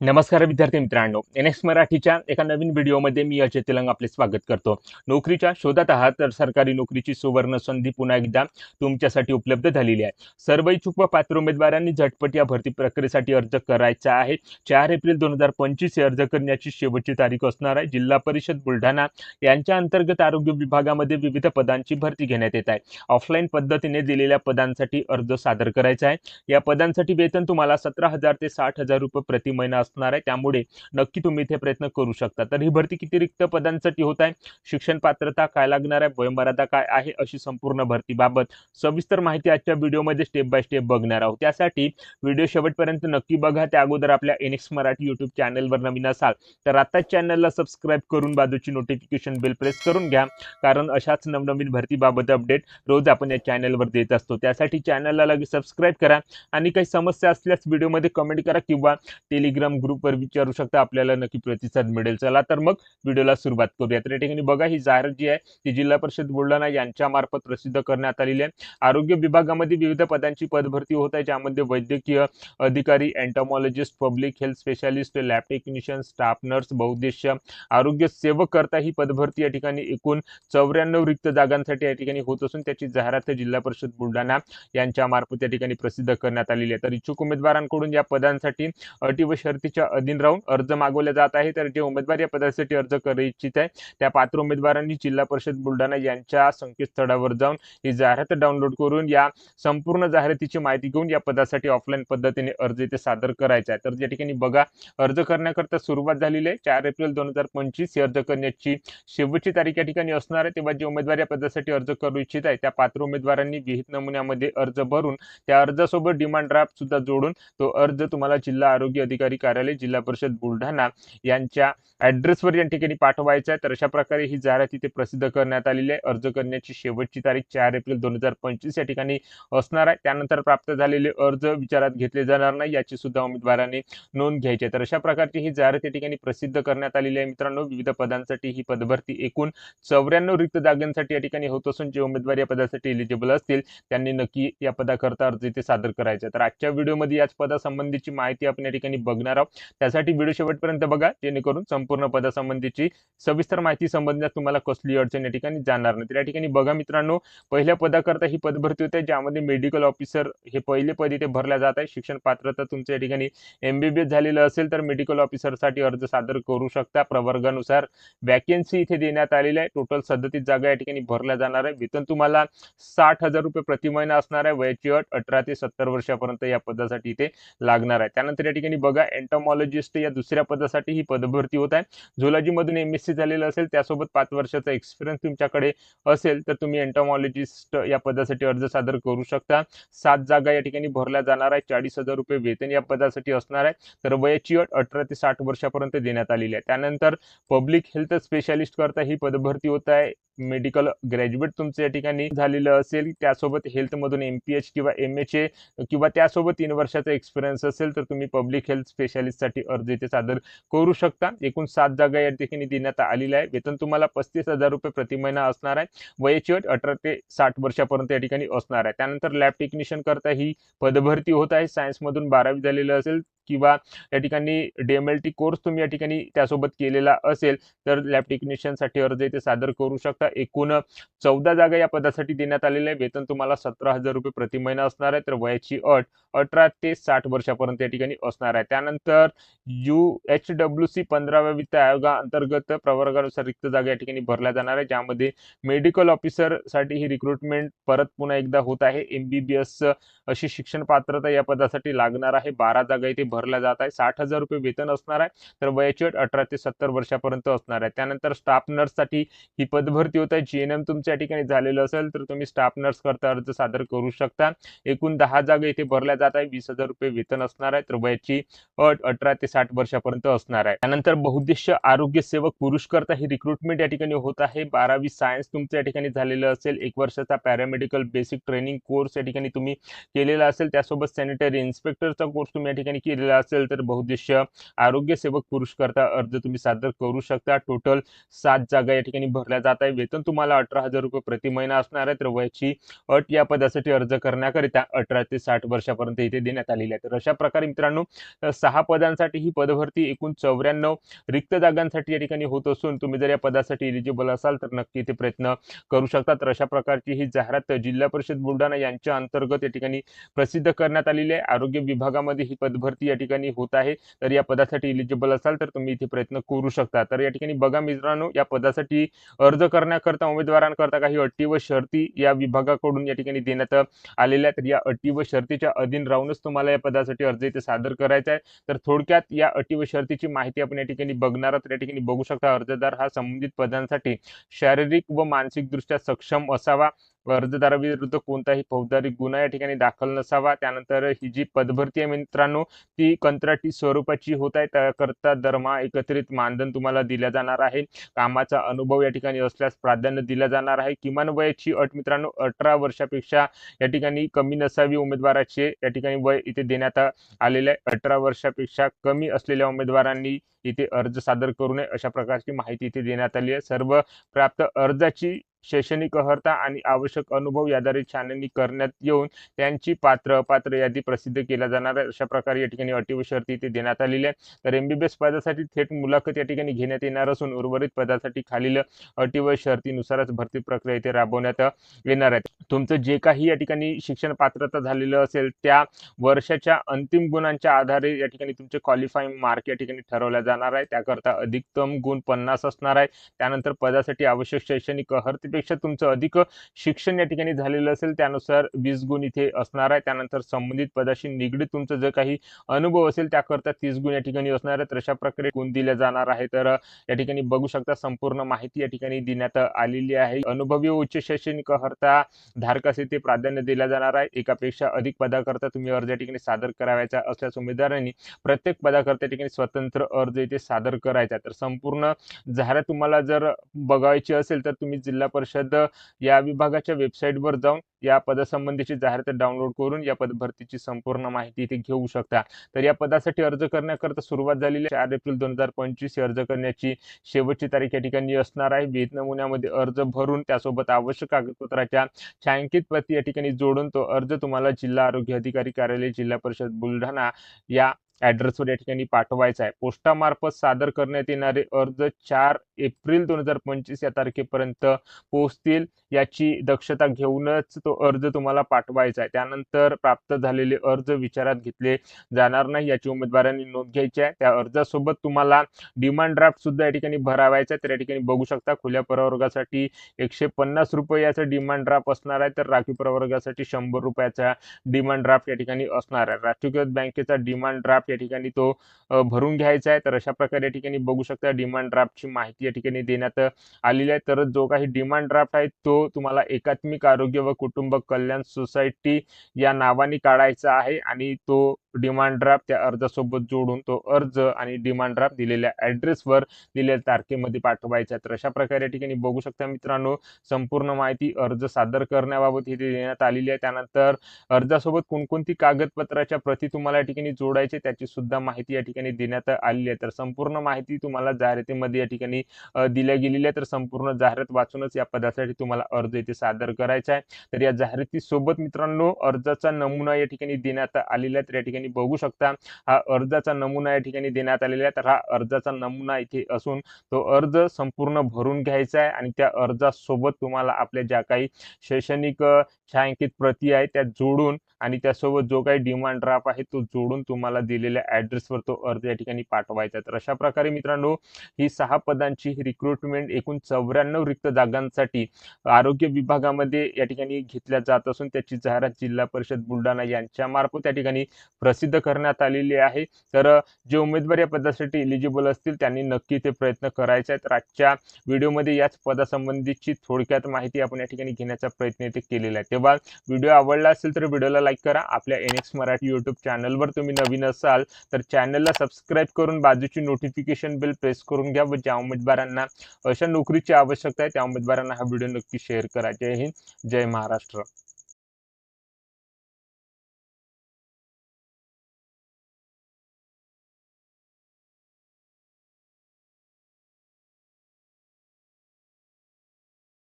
नमस्कार विद्यार्थी मित्रांनो. एन एक्स मराठीच्या एका नवीन व्हिडिओमध्ये मी अजय तेलंग आपले स्वागत करतो. नोकरीच्या शोधात आहात तर सरकारी नोकरीची सुवर्ण संधी पुन्हा एकदा तुमच्यासाठी उपलब्ध झालेली आहे. सर्व इच्छुक व पात्र उमेदवारांनी झटपट या भरती प्रक्रियेसाठी अर्ज करायचा आहे. चार एप्रिल दोन हजार पंचवीस हे अर्ज करण्याची शेवटची तारीख असणार आहे. जिल्हा परिषद बुलढाणा यांच्या अंतर्गत आरोग्य विभागामध्ये विविध पदांची भरती घेण्यात येत आहे. ऑफलाईन पद्धतीने दिलेल्या पदांसाठी अर्ज सादर करायचा आहे. या पदांसाठी वेतन तुम्हाला सतरा हजार ते साठ हजार रुपये प्रति महिना असणार आहे त्यामुळे नक्की तुम्ही इथे प्रयत्न करू शकता. तर ही भरती किती रिक्त पदांसाठी होत आहे? शिक्षण पात्रता काय लागणार आहे? वयोमर्यादा काय आहे? अशी संपूर्ण भरतीबाबत सविस्तर माहिती आजच्या व्हिडिओमध्ये स्टेप बाय स्टेप बघणार आहोत. त्यासाठी व्हिडिओ शेवटपर्यंत नक्की बघा. त्या अगोदर आपल्या एनेक्स मराठी युट्यूब चॅनलवर नवीन असाल तर आताच चॅनलला सबस्क्राईब करून बाजूची नोटिफिकेशन बेल प्रेस करून घ्या. कारण अशाच नवनवीन भरतीबाबत अपडेट रोज आपण या चॅनलवर देत असतो. त्यासाठी चॅनलला लगेच सबस्क्राईब करा. आणि काही समस्या असल्यास व्हिडिओमध्ये कमेंट करा किंवा टेलिग्राम ग्रुपवर विचारू शकता. आपल्याला नक्की प्रतिसाद मिळेल. चला तर मग व्हिडिओला सुरुवात करूया तर या ठिकाणी बघा ही जाहिरात जी आहे ती जिल्हा परिषद बुलढाणा यांच्या मार्फत प्रसिद्ध करण्यात आलेली आहे. आरोग्य विभागामध्ये विविध पदांची पदभरती होत आहे ज्यामध्ये वैद्यकीय अधिकारी entomologist public health specialist lab technician staff nurse बहुद्देश्य आरोग्य सेवक करता ही पदभरती या ठिकाणी एकूण चौऱ्याण्णव रिक्त जागांसाठी या ठिकाणी होत असून त्याची जाहिरात जिल्हा परिषद बुलढाणा यांच्या मार्फत या ठिकाणी प्रसिद्ध करण्यात आलेली आहे. तर इच्छुक उमेदवारांकडून या पदांसाठी अटी व शर्ती समितीच्या अधीन राहून अर्ज मागवले जात आहे. तर जे उमेदवार या पदासाठी अर्ज करू इच्छित आहे त्या पात्र उमेदवारांनी जिल्हा परिषद बुलढाणा यांच्या संकेतस्थळावर जाऊन ही जाहिरात डाउनलोड करून या संपूर्ण जाहिरातीची माहिती घेऊन या पदासाठी ऑफलाईन पद्धतीने अर्ज इथे सादर करायचा आहे. तर या ठिकाणी बघा अर्ज करण्याकरता सुरुवात झालेली आहे. चार एप्रिल दोन हजार पंचवीस ही अर्ज करण्याची शेवटची तारीख या ठिकाणी असणार आहे. तेव्हा जे उमेदवार या पदासाठी अर्ज करू इच्छित आहे त्या पात्र उमेदवारांनी विहित नमुन्यामध्ये अर्ज भरून त्या अर्जासोबत डिमांड ड्राफ्ट सुद्धा जोडून तो अर्ज तुम्हाला जिल्हा आरोग्य अधिकारी कार्यालय जिल्हा परिषद बुलढाणा यांच्या ऍड्रेसवर या ठिकाणी पाठवायचा आहे. तर अशा प्रकारे ही जाहिरात इथे प्रसिद्ध करण्यात आलेली आहे. अर्ज करण्याची शेवटची तारीख चार एप्रिल दोन हजार पंचवीस या ठिकाणी असणार आहे. त्यानंतर प्राप्त झालेले अर्ज विचारात घेतले जाणार नाही. याची सुद्धा उमेदवारांनी नोंद घ्यायची आहे. तर अशा प्रकारची ही जाहिरात या ठिकाणी प्रसिद्ध करण्यात आलेली आहे. मित्रांनो विविध पदांसाठी ही पदभरती एकूण चौऱ्याण्णव रिक्त जागांसाठी या ठिकाणी होत असून जे उमेदवार या पदासाठी एलिजिबल असतील त्यांनी नक्की या पदाकरता अर्ज इथे सादर करायचा तर आजच्या व्हिडिओमध्ये याच पदासंबंधीची माहिती आपण या ठिकाणी बघणार आहोत. त्यासाठी व्हिडिओ शेवटपर्यंत बघा जेणेकरून संपूर्ण पदासंबंधीची सविस्तर माहिती संबंधण्यात तुम्हाला कसली अडचण या ठिकाणी जाणार नाही. तर या ठिकाणी बघा मित्रांनो पहिल्या पदाकरता ही पदभरती होते ज्यामध्ये मेडिकल ऑफिसर हे पहिले पद इथे भरल्या जात आहे. शिक्षण पात्रता तुमच्या या ठिकाणी एमबीबीएस झालेलं असेल तर मेडिकल ऑफिसरसाठी अर्ज सादर करू शकता. प्रवर्गानुसार वॅकेन्सी इथे देण्यात आलेली आहे. टोटल सदतीस जागा या ठिकाणी भरल्या जाणार आहे. वेतन तुम्हाला साठ हजार रुपये प्रति महिना असणार आहे. वयाची अट अठरा ते सत्तर वर्षापर्यंत या पदासाठी इथे लागणार आहे. त्यानंतर या ठिकाणी बघा एंटॉमॉलॉजिस्ट या दुसऱ्या पदासाठी ही पदभरती होत आहे झोलॉजीमधून एम एस सी झालेलं असेल त्यासोबत पाच वर्षाचा एक्सपिरियन्स तुमच्याकडे असेल तर तुम्ही एंटॉमॉलॉजिस्ट या पदासाठी अर्ज सादर करू शकता. सात जागा या ठिकाणी भरल्या जाणार आहे चाळीस हजार रुपये वेतन या पदासाठी असणार आहे. तर वयाची अट अठरा ते साठ वर्षापर्यंत देण्यात आलेली आहे. त्यानंतर पब्लिक हेल्थ स्पेशालिस्ट करता ही पदभरती होत आहे. मेडिकल ग्रॅज्युएट तुमचं या ठिकाणी झालेलं असेल. त्यासोबत हेल्थमधून एम पी एच किंवा एम एच ए किंवा त्यासोबत तीन वर्षाचा एक्सपिरियन्स असेल तर तुम्ही पब्लिक हेल्थ स्पेशल स्पेशालिस्टसाठी अर्ज इथे सादर करू शकता. एकूण सात जागा या ठिकाणी देण्यात आलेल्या आहे वेतन तुम्हाला पस्तीस हजार रुपये प्रति महिना असणार आहे. वयाची अट अठरा ते साठ वर्षापर्यंत या ठिकाणी असणार आहे. त्यानंतर लॅब टेक्निशियन करता ही पदभरती होत आहे. सायन्समधून बारावी झालेलं असेल. किंवा या ठिकाणी डीएमएलटी कोर्स तुम्ही या ठिकाणी त्यासोबत केलेला असेल तर लॅब टेक्निशियनसाठी अर्ज इथे सादर करू शकता. एकूण चौदा जागा या पदासाठी देण्यात आलेल्या आहे वेतन तुम्हाला सतरा हजार रुपये प्रति महिना असणार आहे. तर वयाची अट अठरा ते साठ वर्षापर्यंत या ठिकाणी असणार आहे. त्यानंतर यू एच डब्ल्यू सी पंधराव्या वित्त आयोगाअंतर्गत प्रवर्गानुसार रिक्त जागा या ठिकाणी भरल्या जाणार आहे ज्यामध्ये मेडिकल ऑफिसरसाठी ही रिक्रुटमेंट परत पुन्हा एकदा होत आहे. एम बी बी एस अशी शिक्षण पात्रता या पदासाठी लागणार आहे. बारा जागा इथे भर भरला जात आहे. साठ हजार रुपये वेतन असणार आहे. तर वयाची अट अठरा ते सत्तर वर्षापर्यंत असणार आहे. त्यानंतर स्टाफ नर्ससाठी ही पदभरती होत आहे. जी एन एम तुमच्या ठिकाणी झालेलं असेल तर तुम्ही स्टाफ नर्स करता अर्ज सादर करू शकता. एकूण दहा जागा इथे भरल्या जात आहे. वीस हजार रुपये वेतन असणार आहे. तर वयाची अट अठरा ते साठ वर्षापर्यंत असणार आहे. त्यानंतर बहुद्देश्य आरोग्य सेवक पुरुष करता ही रिक्रुटमेंट या ठिकाणी होत आहे. बारावी सायन्स तुमच्या ठिकाणी झालेलं असेल. एक वर्षाचा पॅरामेडिकल बेसिक ट्रेनिंग कोर्स या ठिकाणी तुम्ही केलेला असेल. त्यासोबत सॅनिटरी इन्स्पेक्टरचा कोर्स तुम्ही या ठिकाणी केलेला असलेला असेल तर बहुद्देशीय आरोग्य सेवक पुरुष करता अर्ज तुम्ही सादर करू शकता. टोटल सात जागा या ठिकाणी भरल्या जात आहे वेतन तुम्हाला अठरा हजार रुपये प्रति महिना असणार आहे. तर वयाची अट या पदासाठी अर्ज करण्याकरिता अठरा ते साठ वर्षापर्यंत इथे देण्यात आलेली आहे तर अशा प्रकारे मित्रांनो सहा पदांसाठी ही पदभरती एकूण चौऱ्याण्णव रिक्त जागांसाठी या ठिकाणी होत असून तुम्ही जर या पदासाठी एलिजिबल असाल तर नक्की ते प्रयत्न करू शकता. तर अशा प्रकारची ही जाहिरात जिल्हा परिषद बुलढाणा यांच्या अंतर्गत या ठिकाणी प्रसिद्ध करण्यात आलेली आहे. आरोग्य विभागामध्ये ही पदभरती या ठिकाणी होत आहे. तर या पदासाठी एलिजिबल असाल तर तुम्ही इथे प्रयत्न करू शकता. तर या ठिकाणी बघा मित्रांनो या पदासाठी अर्ज करण्याकरता उमेदवारांकरता काही अटी व शर्ती या विभागाकडून या ठिकाणी देण्यात आलेल्या आहेत. तर या अटी व शर्तीच्या अधीन राहूनच तुम्हाला या पदासाठी अर्ज इथे सादर करायचा आहे. तर थोडक्यात या अटी व शर्तीची माहिती आपण या ठिकाणी बघणार आहोत. या ठिकाणी बघू शकता अर्जदार हा संबंधित पदांसाठी शारीरिक व मानसिकदृष्ट्या सक्षम असावा. अर्जदाराविरुद्ध कोणताही फौजदारी गुन्हा या ठिकाणी दाखल नसावा. त्यानंतर ही जी पदभरती आहे मित्रांनो ती कंत्राटी स्वरूपाची होत आहे. त्याकरता दरमहा एकत्रित मानधन तुम्हाला दिल्या जाणार आहे. कामाचा अनुभव या ठिकाणी असल्यास प्राधान्य दिला जाणार आहे. किमान वयाची अट मित्रांनो अठरा वर्षापेक्षा या ठिकाणी कमी नसावी. उमेदवाराचे या ठिकाणी वय इथे देण्यात आलेले आहे. अठरा वर्षापेक्षा कमी असलेल्या उमेदवारांनी इथे अर्ज सादर करू नये अशा प्रकारची माहिती इथे देण्यात आली आहे. सर्व प्राप्त अर्जाची शैक्षणिक अर्हता आणि आवश्यक अनुभव याद्वारे छाननी करण्यात येऊन त्यांची पात्र अपात्र यादी प्रसिद्ध केल्या जाणार आहे अशा प्रकारे या ठिकाणी अटी व शर्ती इथे देण्यात आलेली आहे. तर एमबीबीएस पदासाठी थेट मुलाखत या ठिकाणी घेण्यात येणार असून उर्वरित पदासाठी खालील अटी व शर्तीनुसारच भरती प्रक्रिया इथे राबवण्यात येणार आहे. तुमचं जे काही या ठिकाणी शिक्षण पात्रता झालेलं असेल त्या वर्षाच्या अंतिम गुणांच्या आधारे या ठिकाणी तुमचे क्वालिफाईंग मार्क या ठिकाणी ठरवल्या जाणार आहे. त्याकरता अधिकतम गुण पन्नास असणार आहे. त्यानंतर पदासाठी आवश्यक शैक्षणिक अर्हतेपेक्षा तुमचं अधिक शिक्षण या ठिकाणी झालेलं असेल त्यानुसार वीस गुण इथे असणार आहे. त्यानंतर संबंधित पदाशी निगडीत तुमचं जर काही अनुभव असेल त्याकरता तीस गुण या ठिकाणी असणार आहे तर अशा प्रकारे गुण दिले जाणार आहे तर या ठिकाणी बघू शकता संपूर्ण माहिती या ठिकाणी देण्यात आलेली आहे. अनुभवी उच्च शैक्षणिक अर्हता धारकास येथे प्राधान्य दिला जाणार आहे. एकापेक्षा अधिक पदाकरता तुम्ही अर्ज या ठिकाणी सादर करायचा असल्यास उमेदवारांनी प्रत्येक पदाकरता या ठिकाणी स्वतंत्र अर्ज इथे सादर करायचा तर संपूर्ण जाहिरात तुम्हाला जर बघायची असेल तर तुम्ही जिल्हा परिषद या विभागाच्या वेबसाईटवर जाऊन या पदासंबंधीची जाहिरात डाउनलोड करून या पदभरतीची संपूर्ण माहिती इथे घेऊ शकता. तर या पदासाठी अर्ज करण्याकरता सुरुवात झालेली चार एप्रिल दोन हजार पंचवीस अर्ज करण्याची शेवटची तारीख या ठिकाणी असणार आहे. वेद नमुन्यामध्ये अर्ज भरून त्यासोबत आवश्यक कागदपत्राच्या छायांकित प्रती या ठिकाणी जोडून तो अर्ज तुम्हाला जिल्हा आरोग्य अधिकारी कार्यालय जिल्हा परिषद बुलढाणा या ॲड्रेसवर या ठिकाणी पाठवायचा आहे. पोस्टामार्फत सादर करण्यात येणारे अर्ज चार एप्रिल दोन हजार पंचवीस या तारखेपर्यंत पोहोचतील. याची दक्षता घेऊनच तो अर्ज तुम्हाला पाठवायचा आहे. त्यानंतर प्राप्त झालेले अर्ज विचारात घेतले जाणार नाही याची उमेदवारांनी नोंद घ्यायची आहे. त्या अर्जासोबत तुम्हाला डिमांड ड्राफ्ट सुद्धा या ठिकाणी भरावायचा आहे. तर या ठिकाणी बघू शकता खुल्या प्रवर्गासाठी एकशे पन्नास रुपये याचा डिमांड ड्राफ्ट असणार आहे. तर राखीव प्रवर्गासाठी शंभर रुपयाचा डिमांड ड्राफ्ट या ठिकाणी असणार आहे. राष्ट्रीयकृत बँकेचा डिमांड ड्राफ्ट या ठिकाणी तो भरून घ्यायचा आहे. तर अशा प्रकारे या ठिकाणी बघू शकता डिमांड ड्राफ्टची माहिती या ठिकाणी देण्यात आलेली आहे. तर जो काही डिमांड ड्राफ्ट आहे तो तुम्हाला एकात्मिक आरोग्य व कुटुंब कल्याण सोसायटी या नावाने काढायचा आहे. आणि तो डिमांड ड्राफ्ट त्या अर्जासोबत जोडून तो अर्ज आणि डिमांड ड्राफ्ट दिलेल्या ॲड्रेसवर दिलेल्या तारखेमध्ये पाठवायचा तर अशा प्रकारे या ठिकाणी बघू शकता मित्रांनो संपूर्ण माहिती अर्ज सादर करण्याबाबत इथे देण्यात आलेली आहे. त्यानंतर अर्जासोबत कोणकोणती कागदपत्राच्या प्रती तुम्हाला या ठिकाणी जोडायचे त्याची सुद्धा माहिती या ठिकाणी देण्यात आलेली आहे. तर संपूर्ण माहिती तुम्हाला जाहिरातीमध्ये या ठिकाणी दिल्या गेलेली आहे. तर संपूर्ण जाहिरात वाचूनच या पदासाठी तुम्हाला अर्ज इथे सादर करायचा आहे. तर या जाहिरातीसोबत मित्रांनो अर्जाचा नमुना या ठिकाणी देण्यात आलेला आहे. तर या ठिकाणी बघू शकता. हा अर्जाचा नमुना या ठिकाणी देण्यात आलेला आहे. तर हा अर्जाचा नमुना इथे असून तो अर्ज संपूर्ण भरून घ्यायचा आहे आणि त्या अर्जासोबत तुम्हाला आपल्या ज्या काही शैक्षणिक छायांकित प्रती आहे त्या जोडून आणि त्यासोबत जो काही डिमांड ड्राफ्ट आहे तो जोडून तुम्हाला दिलेल्या ॲड्रेसवर तो अर्ज या ठिकाणी पाठवायचा आहे. तर अशा प्रकारे मित्रांनो ही सहा पदांची रिक्रुटमेंट एकूण चौऱ्याण्णव रिक्त जागांसाठी आरोग्य विभागामध्ये या ठिकाणी घेतल्या जात असून त्याची जाहिरात जिल्हा परिषद बुलढाणा यांच्या मार्फत या ठिकाणी प्रसिद्ध करण्यात आलेली आहे. तर जे उमेदवार या पदासाठी एलिजिबल असतील त्यांनी नक्की ते प्रयत्न करायचे आहेत. तर आजच्या व्हिडिओमध्ये याच पदासंबंधीची थोडक्यात माहिती आपण या ठिकाणी घेण्याचा प्रयत्न इथे केलेला आहे. तेव्हा व्हिडिओ आवडला असेल तर व्हिडिओला लाईक करा. आपल्या एन एक्स मराठी यूट्यूब चॅनलवर तुम्ही नवीन असाल तर चॅनलला सबस्क्राईब करून बाजूची नोटिफिकेशन बिल प्रेस करून घ्या व ज्या उमेदवारांना अशा नोकरीची आवश्यकता आहे त्या उमेदवारांना हा व्हिडिओ नक्की शेअर करा. जय हिंद जय महाराष्ट्र.